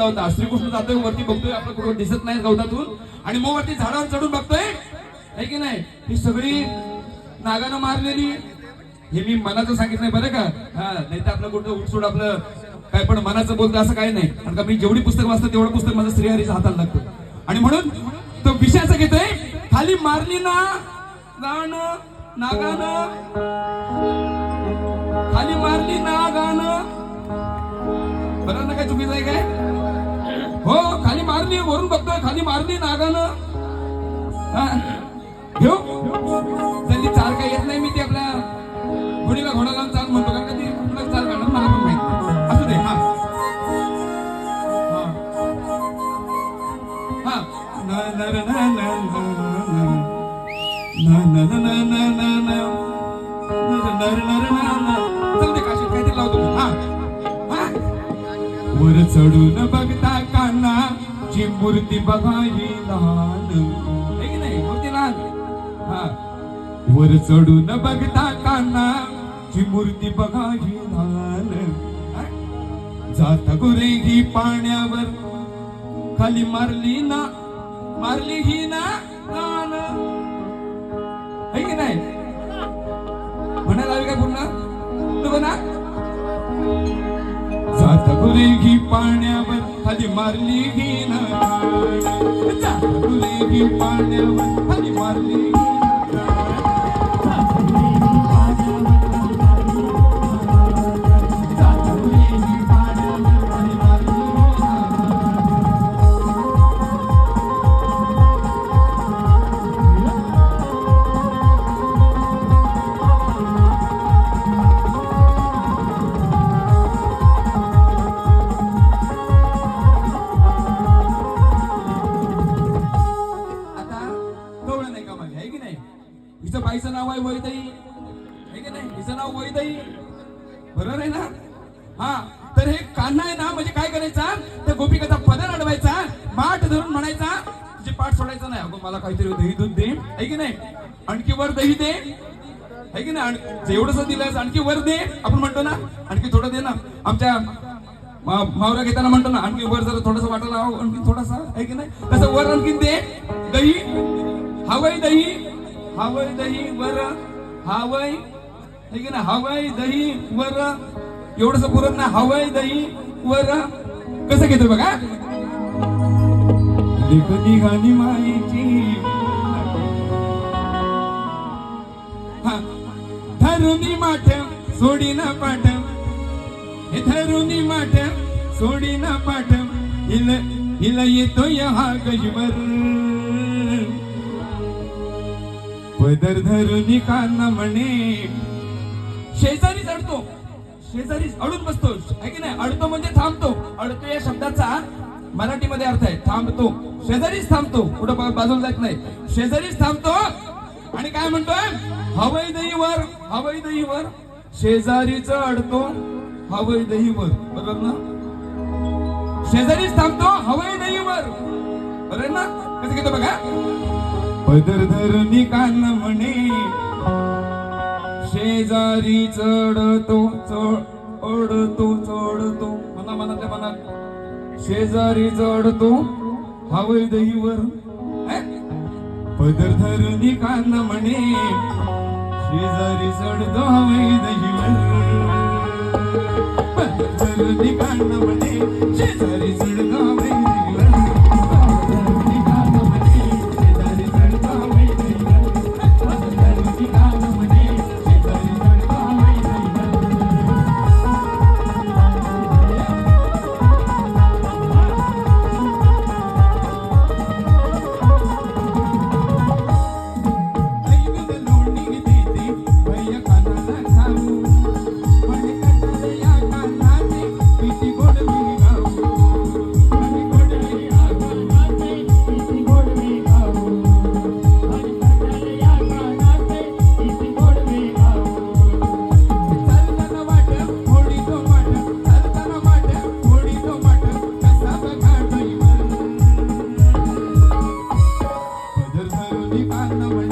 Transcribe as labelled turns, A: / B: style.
A: होता श्रीकृष्ण जातोय वरती बघतोय आपलं कुठं दिसत नाही गवतातून. आणि मग वरती झाडावर चढून बघतोय. है की नाही? ही सगळी नागानं मारलेली. हे मी मनाचं सांगितलंय बरं का? हा नाही तर आपलं कुठं उठसूड आपलं काय पण मनाचं बोलतं असं काही नाही. कारण का मी जेवढी पुस्तक वाचतो तेवढं पुस्तक माझं श्रीहरीच्या हाताला लागतं. आणि म्हणून तो विषयाचं घेतोय खाली मारली ना गाणं नागानं. खाली मारली ना गाणं. बरं ना काय चुकीचं आहे काय? हो खाली मारली वरून बघतोय खाली मारली नागानं ठेव त्यांनी चाल काय येत नाही मी ते आपल्या घोडीला घोडा लावून चाल म्हणतो कारण कधी कुठला चाल काढणार मला पण माहिती असू दे हा लावतो चढून बघता काना ची मूर्ती बघावी लहान है की नाही? मूर्ती लहान हा. वर चढून बघता काना ची मूर्ती बघावी लहान जात जाता गुरेगी पाण्यावर खाली मारली ना मारली ही ना लहान है की नाही? म्हणायला हवी काय पुन्हा? नको ना गुरेगी पाण्यावर खाली मारली गेला ना गुरेगी पाण्यावर खाली मारली हिचं बाईचं नाव आहे वैदई. आहे की नाही? हिचं नाव वैदई. बरोबर आहे ना? हा तर हे कान्हा आहे ना? म्हणजे काय करायचा? त्या गोपिकाचा पदर अडवायचा माठ धरून म्हणायचा तुझे पाठ सोडायचा नाही. अगं मला काहीतरी दही दूध दे. आहे की नाही? आणखी वर दही दे. आहे की नाही? जेवढंच दिलं आणखी वर दे. आपण म्हणतो ना आणखी थोडं दे ना. आमच्या मा- मावरा घेताना म्हणतो ना आणखी वर जरा थोडस वाटायला आणखी थोडासा. आहे की नाही? तसं वर आणखी दे. दही. हवय दही. हवय दही वर हवय आहे की नाही? हवय दही वर. एवढस पुरत ना हवय दही वर. कसं घेतो बघा? लेखनी गाणी माईची. धरुनी माठ सोडी ना पाठ हे धरुनी माठ सोडी ना पाठ हिल हिला या हा गजवर. पदर धरुनी काना म्हणे. शेजारीच अडतो. शेजारीच अडून बसतो. आहे की नाही? अडतो म्हणजे थांबतो. अडतो या शब्दाचा मराठीमध्ये अर्थ आहे. थांबतो. शेजारीच थांबतो. कुठं बाजूला जात नाही. शेजारीच थांबतो. आणि काय म्हणतोय? हवाई दहीवर हवाई दहीवर. शेजारीच अडतो हवाई दहीवर. बरोबर ना? शेजारीच थांबतो हवाई दहीवर. बरोबर आहे ना? कसं घेतो बघा? पदर धरणी कान म्हणे. शेजारी चढतो चढतो चढतो. मना मनातल्या मनात शेजारी चढतो हवय दहीवर हे? पदर धरणी कान म्हणे. शेजारी चढतो हवय दहीवर पदर धरणी कान म्हणे. शेजारी चढ Thank you.